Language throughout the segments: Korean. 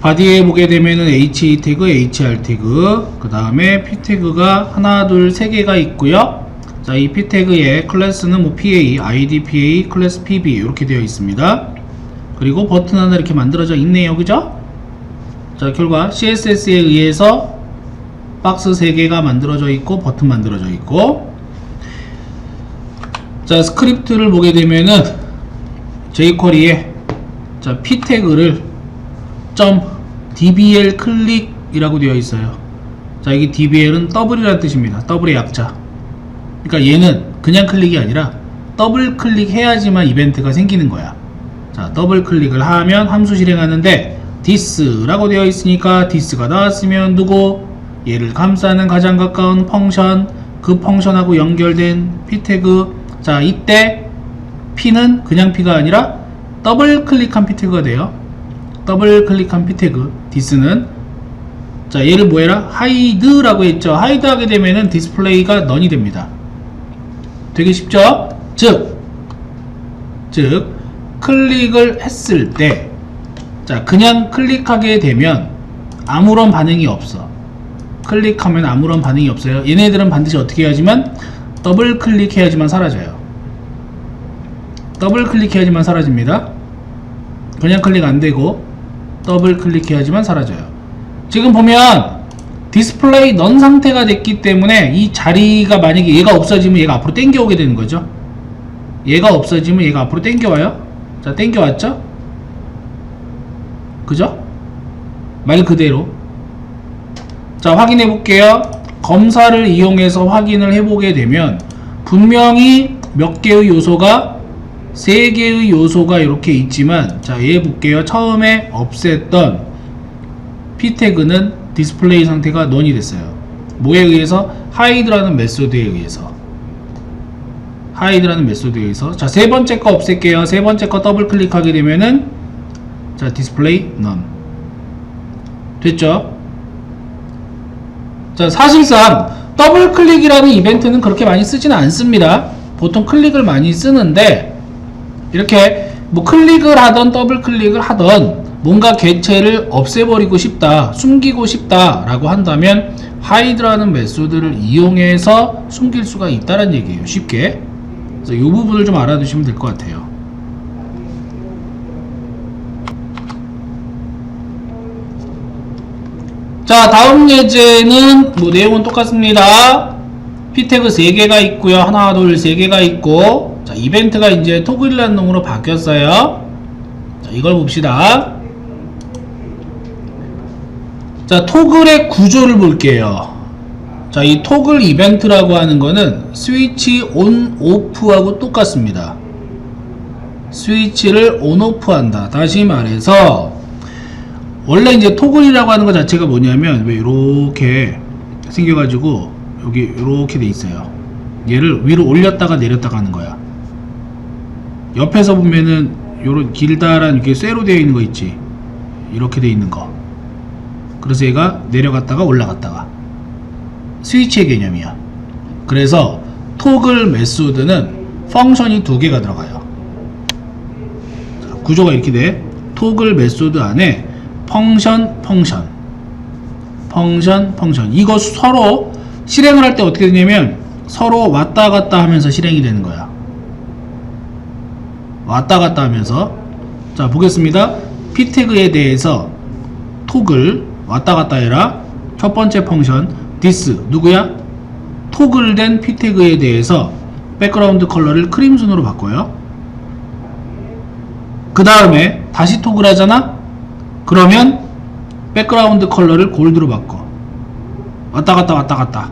바디에 보게 되면은 HE 태그, HR 태그, 그 다음에 P 태그가 하나, 둘, 세 개가 있고요. 자, 이 P 태그의 클래스는 뭐 PA, ID PA, 클래스 PB 이렇게 되어 있습니다. 그리고 버튼 하나 이렇게 만들어져 있네요, 그죠? 자, 결과 CSS에 의해서 박스 3개가 만들어져 있고 버튼 만들어져 있고 자, 스크립트를 보게 되면은 jQuery에 자, p 태그를 .dbl 클릭이라고 되어 있어요. 자, 이게 dbl은 더블이라는 뜻입니다. 더블의 약자. 그러니까 얘는 그냥 클릭이 아니라 더블 클릭해야지만 이벤트가 생기는 거야. 자, 더블 클릭을 하면 함수 실행하는데 this라고 되어 있으니까 this가 나왔으면 누구 얘를 감싸는 가장 가까운 펑션 그 펑션하고 연결된 p 태그 자, 이때 p는 그냥 p가 아니라 더블 클릭한 p 태그가 돼요. 더블 클릭한 p 태그 this는 자, 얘를 뭐 해라? hide라고 했죠. hide 하게 되면은 디스플레이가 넌이 됩니다. 되게 쉽죠? 즉, 즉, 클릭을 했을 때, 자, 그냥 클릭하게 되면 아무런 반응이 없어. 클릭하면 아무런 반응이 없어요. 얘네들은 반드시 어떻게 해야지만 더블 클릭해야지만 사라져요. 더블 클릭해야지만 사라집니다. 그냥 클릭 안 되고 더블 클릭해야지만 사라져요. 지금 보면 디스플레이 넌 상태가 됐기 때문에 이 자리가 만약에 얘가 없어지면 얘가 앞으로 땡겨오게 되는 거죠. 얘가 없어지면 얘가 앞으로 땡겨와요. 자, 땡겨왔죠? 그죠? 말 그대로. 자, 확인해 볼게요. 검사를 이용해서 확인을 해보게 되면 분명히 몇 개의 요소가 세 개의 요소가 이렇게 있지만 자, 얘 볼게요. 처음에 없앴던 p 태그는 디스플레이 상태가 넌이 됐어요. 뭐에 의해서? 하이드라는 메소드에 의해서. 하이드라는 메소드에 의해서. 자, 세 번째 거 없앨게요. 세 번째 거 더블 클릭하게 되면은 자, 디스플레이 넌. 됐죠? 자, 사실상 더블 클릭이라는 이벤트는 그렇게 많이 쓰지는 않습니다. 보통 클릭을 많이 쓰는데 이렇게 뭐 클릭을 하던 더블 클릭을 하던 뭔가 개체를 없애버리고 싶다, 숨기고 싶다 라고 한다면 하이드라는 메소드를 이용해서 숨길 수가 있다는 얘기예요. 쉽게. 그래서 이 부분을 좀 알아두시면 될 것 같아요. 자, 다음 예제는 뭐 내용은 똑같습니다. 피태그 3개가 있고요. 하나, 둘, 3개가 있고 자, 이벤트가 이제 토글이라는 놈으로 바뀌었어요. 자, 이걸 봅시다. 자, 토글의 구조를 볼게요. 자, 이 토글 이벤트라고 하는 거는 스위치 온, 오프하고 똑같습니다. 스위치를 온, 오프 한다. 다시 말해서, 원래 이제 토글이라고 하는 것 자체가 뭐냐면, 왜 이렇게 생겨가지고, 여기 이렇게 돼 있어요. 얘를 위로 올렸다가 내렸다가 하는 거야. 옆에서 보면은, 요런 길다란 이렇게 쇠로 되어 있는 거 있지. 이렇게 돼 있는 거. 그래서 얘가 내려갔다가 올라갔다가 스위치의 개념이야. 그래서 토글 메소드는 펑션이 두 개가 들어가요. 자, 구조가 이렇게 돼. 토글 메소드 안에 펑션, 펑션, 펑션, 펑션. 이거 서로 실행을 할 때 어떻게 되냐면 서로 왔다 갔다 하면서 실행이 되는 거야. 왔다 갔다 하면서 자 보겠습니다. p 태그에 대해서 토글 왔다 갔다 해라. 첫 번째 펑션 this 누구야? 토글된 p 태그에 대해서 백그라운드 컬러를 크림슨으로 바꿔요. 그 다음에 다시 토글 하잖아? 그러면 백그라운드 컬러를 골드로 바꿔. 왔다 갔다 왔다 갔다.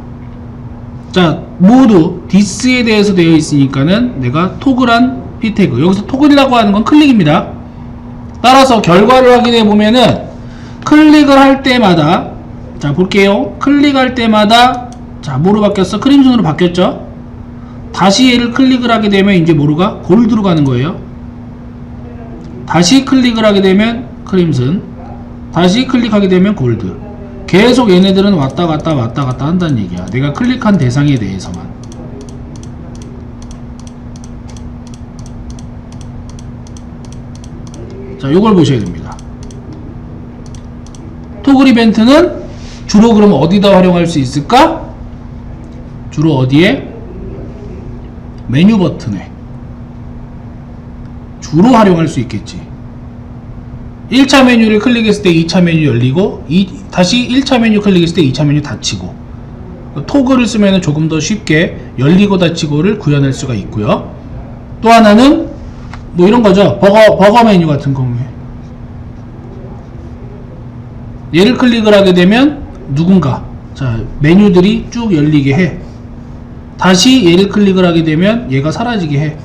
자, 모두 this에 대해서 되어 있으니까는 내가 토글한 p 태그. 여기서 토글이라고 하는 건 클릭입니다. 따라서 결과를 확인해 보면은 클릭을 할 때마다 자 볼게요. 클릭할 때마다 자 뭐로 바뀌었어? 크림슨으로 바뀌었죠? 다시 얘를 클릭을 하게 되면 이제 뭐로가? 골드로 가는 거예요. 다시 클릭을 하게 되면 크림슨 다시 클릭하게 되면 골드. 계속 얘네들은 왔다 갔다 왔다 갔다 한다는 얘기야. 내가 클릭한 대상에 대해서만 자 요걸 보셔야 됩니다 토글 이벤트는 주로 그러면 어디다 활용할 수 있을까? 주로 어디에? 메뉴 버튼에 주로 활용할 수 있겠지. 1차 메뉴를 클릭했을 때 2차 메뉴 열리고 이, 다시 1차 메뉴 클릭했을 때 2차 메뉴 닫히고 토글을 쓰면 조금 더 쉽게 열리고 닫히고를 구현할 수가 있고요. 또 하나는 뭐 이런 거죠. 버거 버거 메뉴 같은 경우에 얘를 클릭을 하게 되면 누군가 자 메뉴들이 쭉 열리게 해. 다시 얘를 클릭을 하게 되면 얘가 사라지게 해.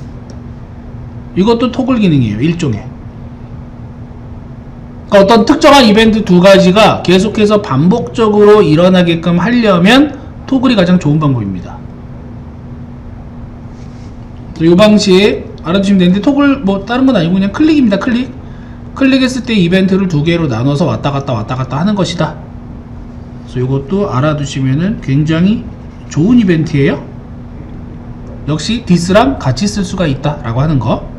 이것도 토글 기능이에요. 일종의. 그러니까 어떤 특정한 이벤트 두 가지가 계속해서 반복적으로 일어나게끔 하려면 토글이 가장 좋은 방법입니다. 이 방식 알아두시면 되는데 토글 뭐 다른 건 아니고 그냥 클릭입니다. 클릭. 클릭했을 때 이벤트를 두 개로 나눠서 왔다 갔다 왔다 갔다 하는 것이다. 그래서 이것도 알아두시면은 굉장히 좋은 이벤트예요. 역시 디스랑 같이 쓸 수가 있다 라고 하는 거.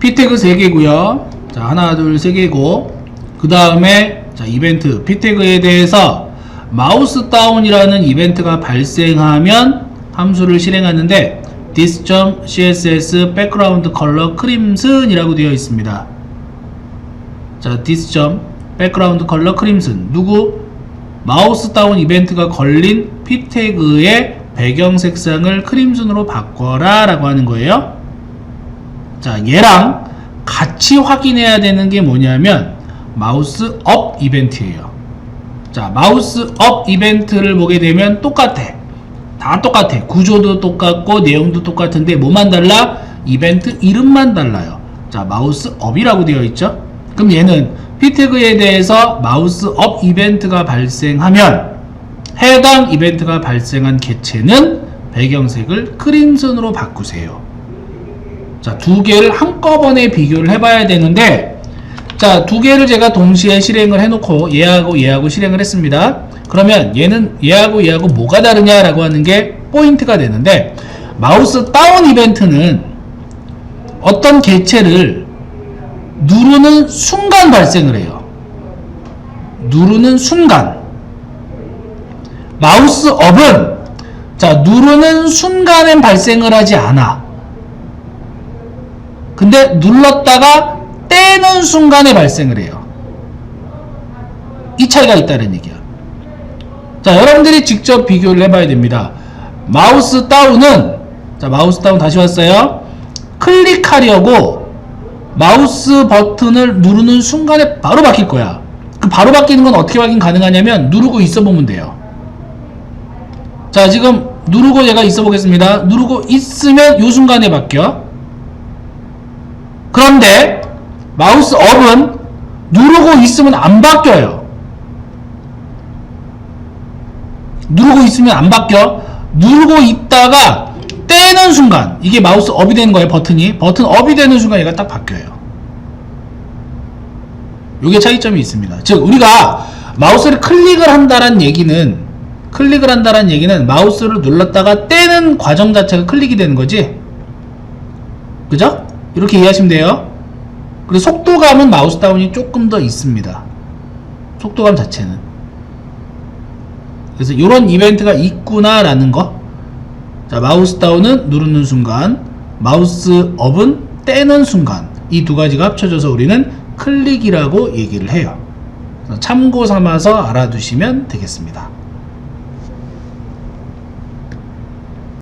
피태그 3개고요 자 하나 둘세 개고 그 다음에 자 이벤트 피태그에 대해서 마우스 다운이라는 이벤트가 발생하면 함수를 실행하는데 this.css background color crimson이라고 되어 있습니다 자 this. background color crimson 누구 마우스 다운 이벤트가 걸린 피태그의 배경 색상을 크림슨으로 바꿔라 라고 하는 거예요 자, 얘랑 같이 확인해야 되는 게 뭐냐면 마우스 업 이벤트예요. 자, 마우스 업 이벤트를 보게 되면 똑같아. 다 똑같아. 구조도 똑같고 내용도 똑같은데 뭐만 달라? 이벤트 이름만 달라요. 자, 마우스 업이라고 되어 있죠? 그럼 얘는 피태그에 대해서 마우스 업 이벤트가 발생하면 해당 이벤트가 발생한 개체는 배경색을 크림슨으로 바꾸세요. 자, 두 개를 한꺼번에 비교를 해봐야 되는데, 자, 두 개를 제가 동시에 실행을 해놓고 얘하고 얘하고 실행을 했습니다. 그러면 얘는 얘하고 얘하고 뭐가 다르냐라고 하는 게 포인트가 되는데, 마우스 다운 이벤트는 어떤 개체를 누르는 순간 발생을 해요. 누르는 순간. 마우스 업은 자, 누르는 순간엔 발생을 하지 않아. 근데 눌렀다가 떼는 순간에 발생을 해요. 이 차이가 있다는 얘기야. 자, 여러분들이 직접 비교를 해봐야 됩니다. 마우스 다운은, 자, 마우스 다운 다시 왔어요. 클릭하려고 마우스 버튼을 누르는 순간에 바로 바뀔 거야. 그 바로 바뀌는 건 어떻게 확인 가능하냐면 누르고 있어 보면 돼요. 자, 지금 누르고 얘가 있어 보겠습니다. 누르고 있으면 이 순간에 바뀌어. 그런데 마우스 업은 누르고 있으면 안 바뀌어요. 누르고 있으면 안 바뀌어. 누르고 있다가 떼는 순간 이게 마우스 업이 되는 거예요. 버튼이 버튼 업이 되는 순간 얘가 딱 바뀌어요. 이게 차이점이 있습니다. 즉 우리가 마우스를 클릭을 한다는 얘기는 클릭을 한다는 얘기는 마우스를 눌렀다가 떼는 과정 자체가 클릭이 되는 거지. 그죠? 이렇게 이해하시면 돼요. 그리고 속도감은 마우스 다운이 조금 더 있습니다. 속도감 자체는. 그래서 이런 이벤트가 있구나라는 거. 자, 마우스 다운은 누르는 순간, 마우스 업은 떼는 순간. 이 두 가지가 합쳐져서 우리는 클릭이라고 얘기를 해요. 참고 삼아서 알아두시면 되겠습니다.